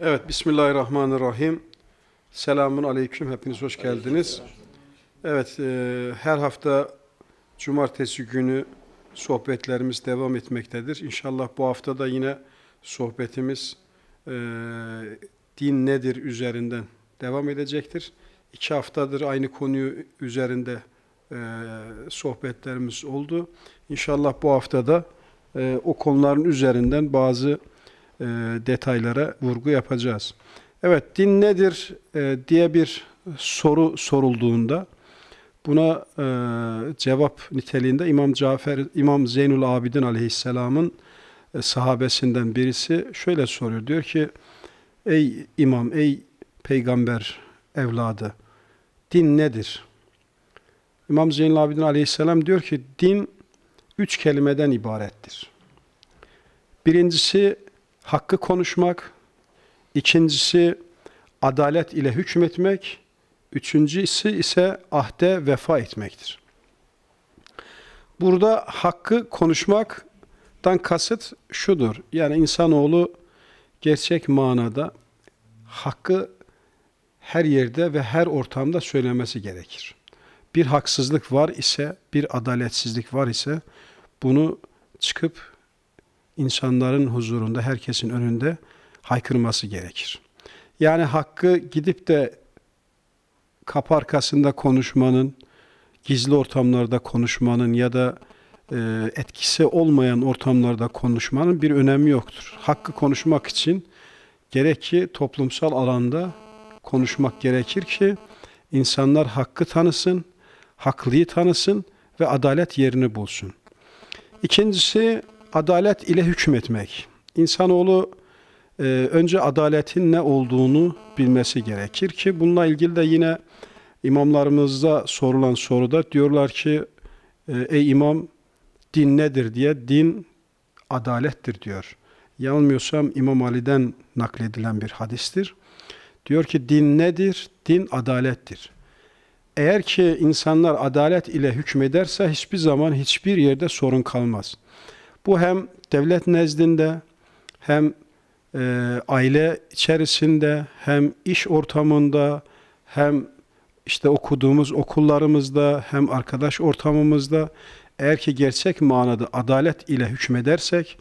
Evet, Bismillahirrahmanirrahim. Selamun Aleyküm, hepiniz hoş geldiniz. Evet, e, her hafta cumartesi günü sohbetlerimiz devam etmektedir. İnşallah bu hafta da yine sohbetimiz e, din nedir üzerinden devam edecektir. İki haftadır aynı konuyu üzerinde e, sohbetlerimiz oldu. İnşallah bu haftada e, o konuların üzerinden bazı e, detaylara vurgu yapacağız. Evet, din nedir e, diye bir soru sorulduğunda buna e, cevap niteliğinde İmam Cafer, İmam Zeynul Abidin Aleyhisselam'ın sahabesinden birisi şöyle soruyor. Diyor ki, ey imam, ey peygamber evladı, din nedir? İmam Zeynul Abidin Aleyhisselam diyor ki, din üç kelimeden ibarettir. Birincisi hakkı konuşmak, ikincisi adalet ile hükmetmek, üçüncüsü ise ahde vefa etmektir. Burada hakkı konuşmaktan kasıt şudur. Yani insanoğlu gerçek manada hakkı her yerde ve her ortamda söylemesi gerekir. Bir haksızlık var ise, bir adaletsizlik var ise bunu çıkıp insanların huzurunda, herkesin önünde haykırması gerekir. Yani hakkı gidip de kapı arkasında konuşmanın, gizli ortamlarda konuşmanın ya da e, etkisi olmayan ortamlarda konuşmanın bir önemi yoktur. Hakkı konuşmak için gerek ki toplumsal alanda konuşmak gerekir ki insanlar hakkı tanısın, haklıyı tanısın ve adalet yerini bulsun. İkincisi adalet ile hükmetmek. İnsanoğlu e, önce adaletin ne olduğunu bilmesi gerekir ki bununla ilgili de yine imamlarımızda sorulan soruda diyorlar ki e, ey imam din nedir diye din adalettir diyor. Yanılmıyorsam İmam Ali'den nakledilen bir hadistir. Diyor ki din nedir? Din adalettir. Eğer ki insanlar adalet ile hükmederse hiçbir zaman hiçbir yerde sorun kalmaz. Bu hem devlet nezdinde hem e, aile içerisinde hem iş ortamında hem işte okuduğumuz okullarımızda hem arkadaş ortamımızda. Eğer ki gerçek manada adalet ile hükmedersek,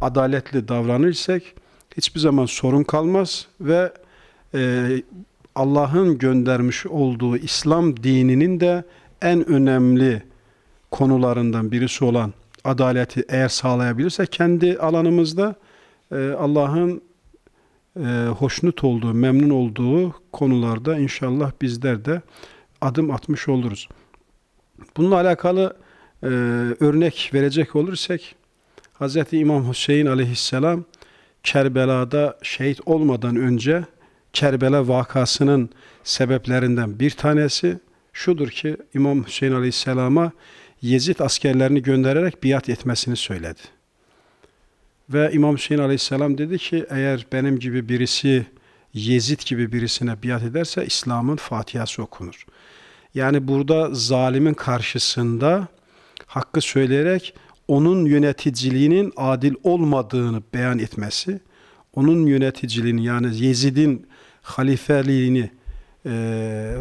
adaletli davranırsak hiçbir zaman sorun kalmaz ve e, Allah'ın göndermiş olduğu İslam dininin de en önemli konularından birisi olan adaleti eğer sağlayabilirsek kendi alanımızda e, Allah'ın e, hoşnut olduğu, memnun olduğu konularda inşallah bizler de adım atmış oluruz. Bununla alakalı e, örnek verecek olursak Hz. İmam Hüseyin aleyhisselam Kerbela'da şehit olmadan önce Kerbela vakasının sebeplerinden bir tanesi şudur ki İmam Hüseyin aleyhisselama Yezid askerlerini göndererek biat etmesini söyledi. Ve İmam Hüseyin Aleyhisselam dedi ki eğer benim gibi birisi Yezid gibi birisine biat ederse İslam'ın Fatihası okunur. Yani burada zalimin karşısında hakkı söyleyerek onun yöneticiliğinin adil olmadığını beyan etmesi, onun yöneticiliğini yani Yezid'in halifeliğini e,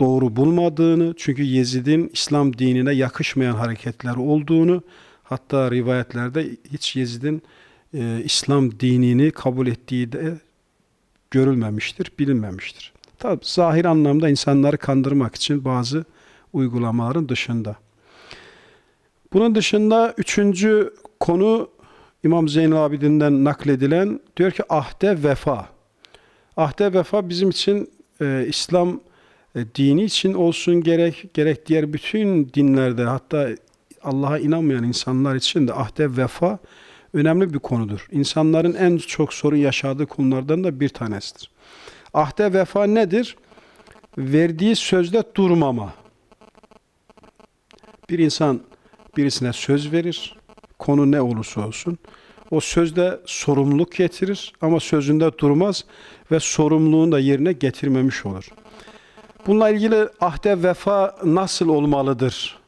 doğru bulmadığını, çünkü Yezid'in İslam dinine yakışmayan hareketler olduğunu, hatta rivayetlerde hiç Yezid'in e, İslam dinini kabul ettiği de görülmemiştir, bilinmemiştir. Tabi zahir anlamda insanları kandırmak için bazı uygulamaların dışında. Bunun dışında üçüncü konu İmam Zeynel Abidin'den nakledilen diyor ki ahde vefa. Ahde vefa bizim için e, İslam dini için olsun gerek gerek diğer bütün dinlerde hatta Allah'a inanmayan insanlar için de ahde vefa önemli bir konudur. İnsanların en çok sorun yaşadığı konulardan da bir tanesidir. Ahde vefa nedir? Verdiği sözde durmama. Bir insan birisine söz verir, konu ne olursa olsun. O sözde sorumluluk getirir ama sözünde durmaz ve sorumluluğunu da yerine getirmemiş olur. Bununla ilgili ahde vefa nasıl olmalıdır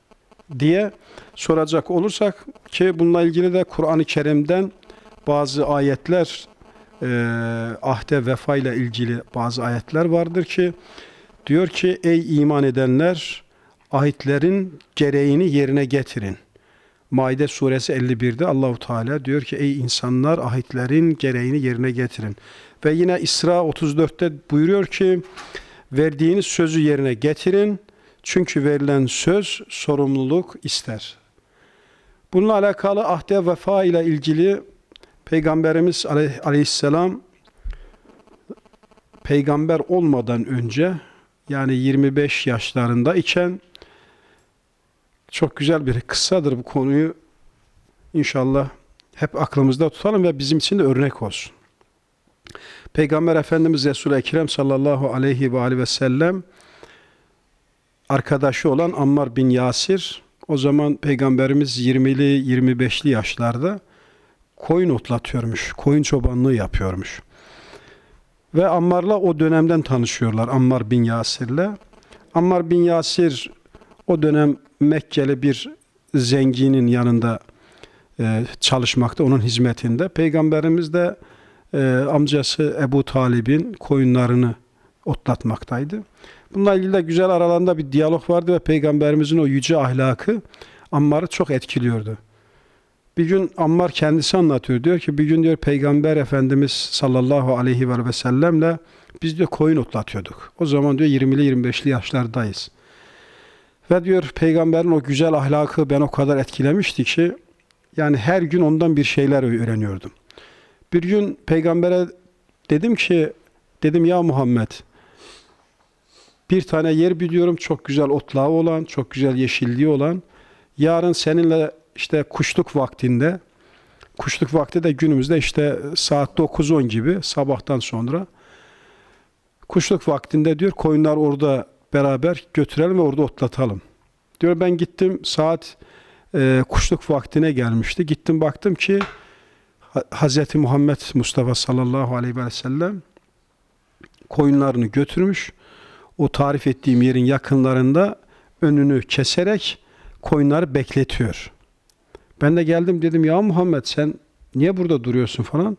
diye soracak olursak ki bununla ilgili de Kur'an-ı Kerim'den bazı ayetler e, ahde vefa ile ilgili bazı ayetler vardır ki diyor ki ey iman edenler ahitlerin gereğini yerine getirin. Maide suresi 51'de Allahu Teala diyor ki ey insanlar ahitlerin gereğini yerine getirin. Ve yine İsra 34'te buyuruyor ki verdiğiniz sözü yerine getirin. Çünkü verilen söz sorumluluk ister. Bununla alakalı ahde vefa ile ilgili Peygamberimiz aley- aleyhisselam peygamber olmadan önce yani 25 yaşlarında iken çok güzel bir kıssadır bu konuyu inşallah hep aklımızda tutalım ve bizim için de örnek olsun. Peygamber Efendimiz Resul-i Ekrem sallallahu aleyhi ve aleyhi ve sellem arkadaşı olan Ammar bin Yasir o zaman Peygamberimiz 20'li 25'li yaşlarda koyun otlatıyormuş. Koyun çobanlığı yapıyormuş. Ve Ammar'la o dönemden tanışıyorlar. Ammar bin Yasir'le. Ammar bin Yasir o dönem Mekkeli bir zenginin yanında e, çalışmakta, onun hizmetinde. Peygamberimiz de e, amcası Ebu Talib'in koyunlarını otlatmaktaydı. Bununla ilgili de güzel aralarında bir diyalog vardı ve Peygamberimizin o yüce ahlakı Ammar'ı çok etkiliyordu. Bir gün Ammar kendisi anlatıyor. Diyor ki bir gün diyor Peygamber Efendimiz sallallahu aleyhi ve sellemle biz diyor koyun otlatıyorduk. O zaman diyor 20'li 25'li yaşlardayız. Ve diyor peygamberin o güzel ahlakı ben o kadar etkilemişti ki yani her gün ondan bir şeyler öğreniyordum. Bir gün peygambere dedim ki dedim ya Muhammed bir tane yer biliyorum çok güzel otlağı olan, çok güzel yeşilliği olan. Yarın seninle işte kuşluk vaktinde kuşluk vakti de günümüzde işte saat 9-10 gibi sabahtan sonra kuşluk vaktinde diyor koyunlar orada beraber götürelim ve orada otlatalım. Diyor ben gittim saat e, kuşluk vaktine gelmişti. Gittim baktım ki Hz. Muhammed Mustafa sallallahu aleyhi ve sellem koyunlarını götürmüş. O tarif ettiğim yerin yakınlarında önünü keserek koyunları bekletiyor. Ben de geldim dedim ya Muhammed sen niye burada duruyorsun falan.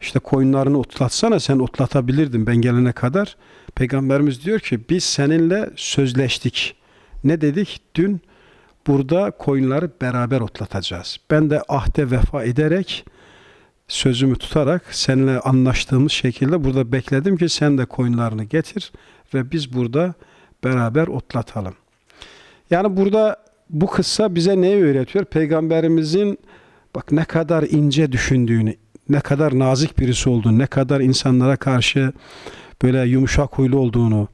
İşte koyunlarını otlatsana sen otlatabilirdin ben gelene kadar. Peygamberimiz diyor ki biz seninle sözleştik. Ne dedik? Dün burada koyunları beraber otlatacağız. Ben de ahde vefa ederek sözümü tutarak seninle anlaştığımız şekilde burada bekledim ki sen de koyunlarını getir ve biz burada beraber otlatalım. Yani burada bu kıssa bize neyi öğretiyor? Peygamberimizin bak ne kadar ince düşündüğünü, ne kadar nazik birisi olduğunu, ne kadar insanlara karşı böyle yumuşak huylu olduğunu,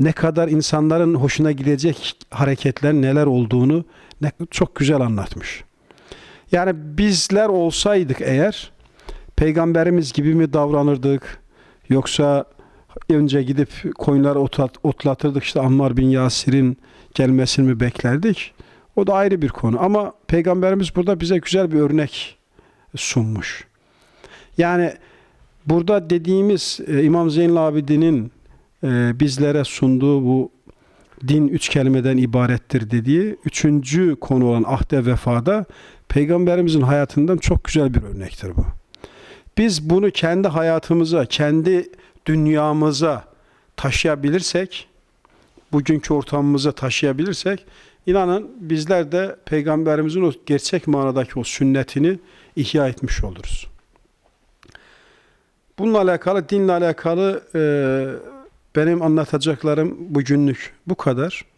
ne kadar insanların hoşuna gidecek hareketler neler olduğunu ne, çok güzel anlatmış. Yani bizler olsaydık eğer peygamberimiz gibi mi davranırdık yoksa önce gidip koyunları otlat, otlatırdık işte Ammar bin Yasir'in gelmesini mi beklerdik? O da ayrı bir konu ama peygamberimiz burada bize güzel bir örnek sunmuş. Yani burada dediğimiz e, İmam Zeynel Abidin'in e, bizlere sunduğu bu din üç kelimeden ibarettir dediği üçüncü konu olan ahde vefada peygamberimizin hayatından çok güzel bir örnektir bu. Biz bunu kendi hayatımıza, kendi dünyamıza taşıyabilirsek, bugünkü ortamımıza taşıyabilirsek, inanın bizler de peygamberimizin o gerçek manadaki o sünnetini ihya etmiş oluruz. Bununla alakalı, dinle alakalı e, benim anlatacaklarım bugünlük bu kadar.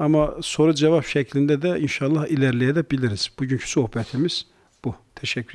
Ama soru cevap şeklinde de inşallah ilerleyebiliriz. Bugünkü sohbetimiz bu. Teşekkür ederim.